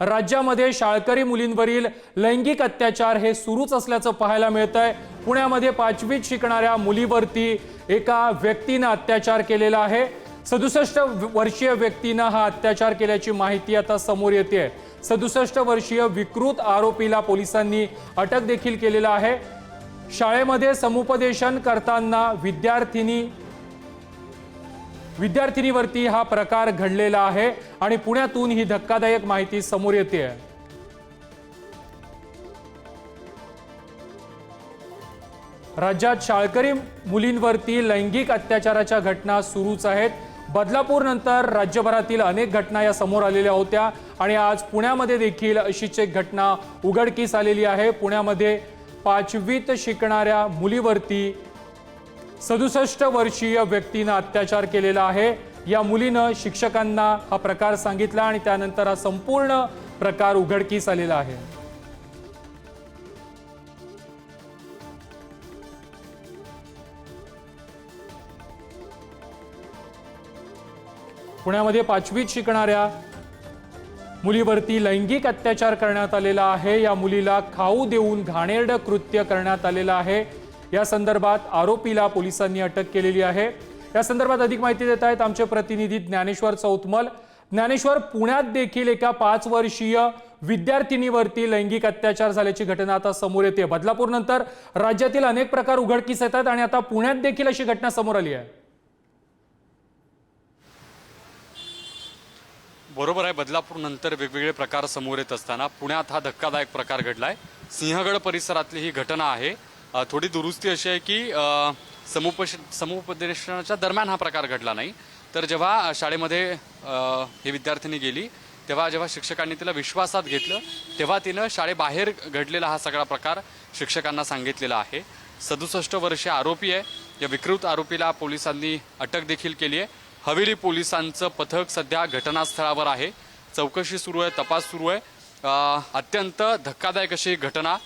राज्यामध्ये शाळकरी मुलींवरील लैंगिक अत्याचार हे सुरूच असल्याचं पाहायला मिळत आहे पुण्यामध्ये पाचवीत शिकणाऱ्या मुलीवरती एका व्यक्तीनं अत्याचार केलेला आहे. सदुसष्ट वर्षीय व्यक्तीनं हा अत्याचार केल्याची माहिती आता समोर येते. सदुसष्ट वर्षीय विकृत आरोपीला पोलिसांनी अटक देखील केलेला आहे. शाळेमध्ये समुपदेशन करताना विद्यार्थिनी विद्यार्थिनीवरती हा प्रकार घडलेला आहे आणि पुण्यातून ही धक्कादायक माहिती समोर येते. आहे राज्यात शाळकरी मुलींवरती लैंगिक अत्याचाराच्या घटना सुरूच आहेत. बदलापूर नंतर राज्यभरातील अनेक घटना या समोर आलेल्या होत्या आणि आज पुण्यामध्ये देखील अशीच एक घटना उघडकीस आलेली आहे. पुण्यामध्ये पाचवीत शिकणाऱ्या मुलीवरती सदुसष्ट वर्षीय व्यक्तीनं अत्याचार केलेला आहे. या मुलीनं शिक्षकांना हा प्रकार सांगितला आणि त्यानंतर हा संपूर्ण प्रकार उघडकीस आलेला आहे. पुण्यामध्ये पाचवीत शिकणाऱ्या मुलीवरती लैंगिक अत्याचार करण्यात आलेला आहे. या मुलीला खाऊ देऊन घाणेरडं कृत्य करण्यात आलेलं आहे. या संदर्भात आरोपीला पोलिसांनी अटक केलेली आहे. या संदर्भात अधिक माहिती देत आहेत आमचे प्रतिनिधी ज्ञानेश्वर चौतमल ज्ञानेश्वर पुण्यात देखील एका पाच वर्षीय विद्यार्थिनीवरती लैंगिक अत्याचार झाल्याची घटना आता समोर येते. बदलापूर नंतर राज्यातील अनेक प्रकार उघडकीस येतात आणि आता पुण्यात देखील अशी घटना समोर आली आहे. बरोबर आहे बदलापूर नंतर वेगवेगळे प्रकार समोर येत असताना पुण्यात हा धक्कादायक प्रकार घडलाय. सिंहगड परिसरातली ही घटना आहे. थोडी दुरुस्ती अशी आहे की समुपश समुपदेशनाच्या दरम्यान हा प्रकार घडला नाही. तर जेव्हा शाळेमध्ये ही विद्यार्थिनी गेली तेव्हा जेव्हा शिक्षकांनी तिला विश्वासात घेतलं तेव्हा तिनं शाळेबाहेर घडलेला हा सगळा प्रकार शिक्षकांना सांगितलेला आहे. सदुसष्ट वर्षे आरोपी आहे. या विकृत आरोपीला पोलिसांनी अटक देखील केली आहे. हवेली पोलिसांचं पथक सध्या घटनास्थळावर आहे. चौकशी सुरू आहे तपास सुरू आहे. अत्यंत धक्कादायक अशी घटना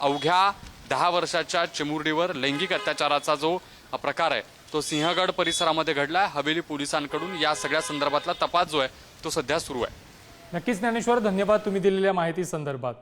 अवघ्या दहा वर्षाच्या चिमुरडीवर लैंगिक अत्याचाराचा जो प्रकार आहे तो सिंहगड परिसरामध्ये घडला हवेली पोलिसांकडून या सगळ्या संदर्भातला तपास जो आहे तो सध्या सुरू आहे. नक्कीच ज्ञानेश्वर धन्यवाद तुम्ही दिलेल्या माहिती संदर्भात.